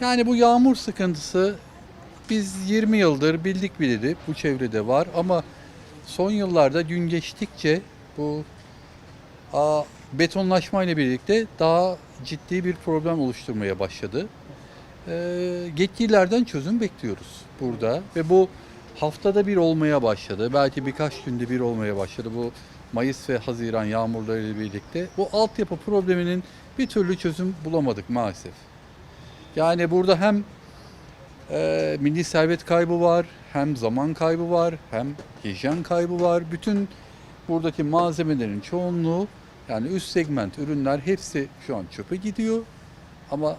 Yani bu yağmur sıkıntısı biz 20 yıldır bildik bileli bu çevrede var ama son yıllarda gün geçtikçe bu betonlaşma ile birlikte daha ciddi bir problem oluşturmaya başladı. Ee, yetkililerden çözüm bekliyoruz burada ve bu haftada bir olmaya başladı. Belki birkaç günde bir olmaya başladı bu Mayıs ve Haziran yağmurları ile birlikte. Bu altyapı probleminin bir türlü çözüm bulamadık maalesef. Yani burada hem e, milli servet kaybı var, hem zaman kaybı var, hem hijyen kaybı var. Bütün buradaki malzemelerin çoğunluğu yani üst segment ürünler hepsi şu an çöpe gidiyor. Ama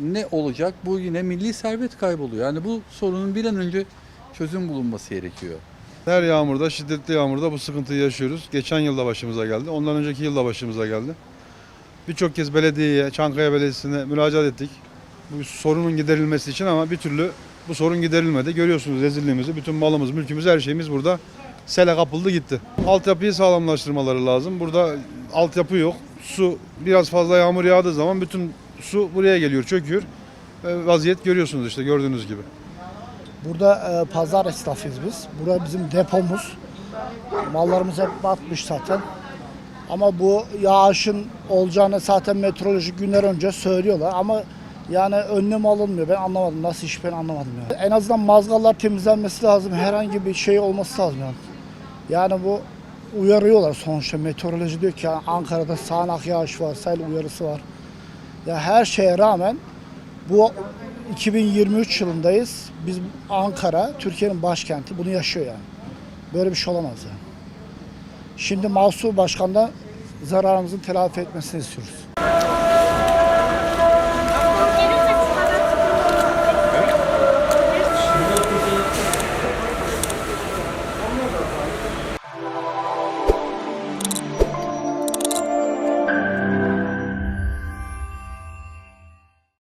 ne olacak? Bu yine milli servet kayboluyor. Yani bu sorunun bir an önce çözüm bulunması gerekiyor. Her yağmurda, şiddetli yağmurda bu sıkıntıyı yaşıyoruz. Geçen yılda başımıza geldi. Ondan önceki yılda başımıza geldi. Birçok kez belediyeye, Çankaya Belediyesi'ne müracaat ettik. Bu sorunun giderilmesi için ama bir türlü bu sorun giderilmedi. Görüyorsunuz rezilliğimizi, bütün malımız, mülkümüz, her şeyimiz burada sele kapıldı gitti. Altyapıyı sağlamlaştırmaları lazım. Burada altyapı yok. Su biraz fazla yağmur yağdığı zaman bütün su buraya geliyor, çöküyor. Vaziyet görüyorsunuz işte gördüğünüz gibi. Burada e, pazar esnafıyız biz. Burada bizim depomuz. Mallarımız hep batmış zaten. Ama bu yağışın olacağını zaten meteorolojik günler önce söylüyorlar ama yani önlem alınmıyor. Ben anlamadım. Nasıl iş ben anlamadım yani. En azından mazgallar temizlenmesi lazım. Herhangi bir şey olması lazım yani. Yani bu uyarıyorlar sonuçta. Meteoroloji diyor ki yani Ankara'da sağanak yağış var, sel uyarısı var. Ya her şeye rağmen bu 2023 yılındayız. Biz Ankara, Türkiye'nin başkenti bunu yaşıyor yani. Böyle bir şey olamaz yani. Şimdi Mahsur Başkan'dan zararımızın telafi etmesini istiyoruz.